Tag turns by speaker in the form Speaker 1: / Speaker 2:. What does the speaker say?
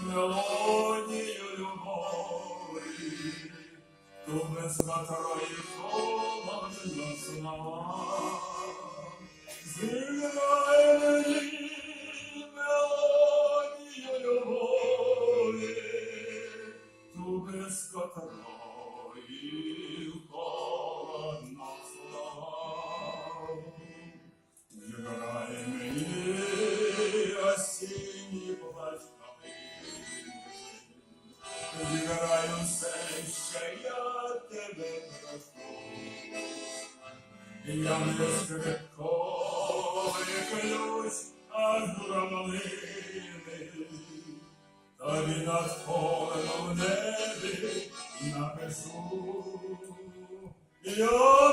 Speaker 1: мелодію любові, ту без котрої холодна слава. Зіграє мені мелодію любові, ту без котрої холодна слава. Зіграє мені осінній плач Зіграю все, Я не скрипкою ключ, а дурамалини. Тобі над полем в небі напишу. Я